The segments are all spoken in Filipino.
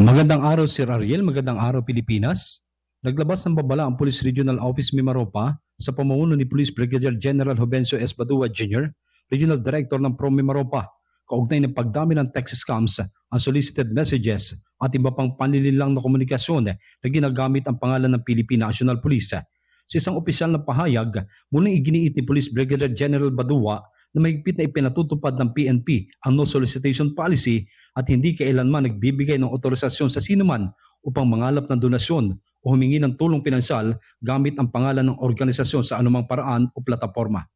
Magandang araw Sir Ariel, magandang araw Pilipinas. Naglabas ng babala ang Police Regional Office Mimaropa sa pamumuno ni Police Brigadier General Jovencio S. Badua Jr., Regional Director ng Pro Mimaropa, kaugnay ng pagdami ng text scams, unsolicited messages at iba pang panlililang na komunikasyon na ginagamit ang pangalan ng Philippine National Police. Sa isang opisyal na pahayag, muling iginiit ni Police Brigadier General Badua na mahigpit na ipinatutupad ng PNP ang no solicitation policy at hindi kailanman nagbibigay ng otorisasyon sa sinuman upang mangalap ng donasyon o humingi ng tulong pinansyal gamit ang pangalan ng organisasyon sa anumang paraan o plataforma.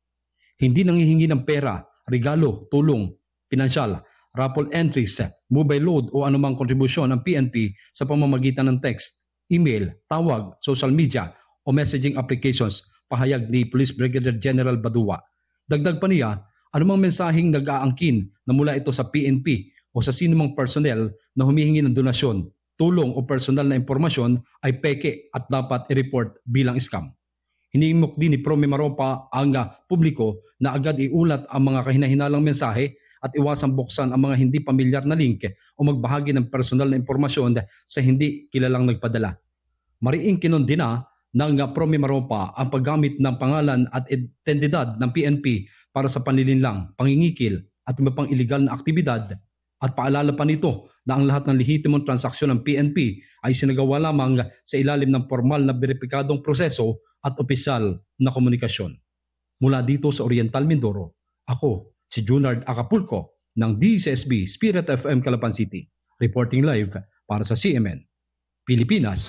Hindi nangihingi ng pera, regalo, tulong, pinansyal, raffle entries, mobile load o anumang kontribusyon ng PNP sa pamamagitan ng text, email, tawag, social media o messaging applications, pahayag ni Police Brigadier General Badua. Dagdag pa niya, anumang mensaheng nag-aangkin na mula ito sa PNP o sa sinumang personnel na humihingi ng donasyon, tulong o personal na impormasyon ay peke at dapat i-report bilang scam. Hinimok din ni Promi Maropa ang publiko na agad iulat ang mga kahinahinalang mensahe at iwasang buksan ang mga hindi pamilyar na link o magbahagi ng personal na impormasyon sa hindi kilalang nagpadala. Mariing kinondina ng Promi Maropa ang paggamit ng pangalan at identidad ng PNP para sa panlilinlang, pangingikil at iba pang iligal na aktibidad at paalala pa nito na ang lahat ng lehitimong transaksyon ng PNP ay sinagawa lamang sa ilalim ng formal na beripikadong proseso at opisyal na komunikasyon. Mula dito sa Oriental Mindoro, ako si Junard Acapulco ng DCSB Spirit FM Calapan City, reporting live para sa CMN. Pilipinas.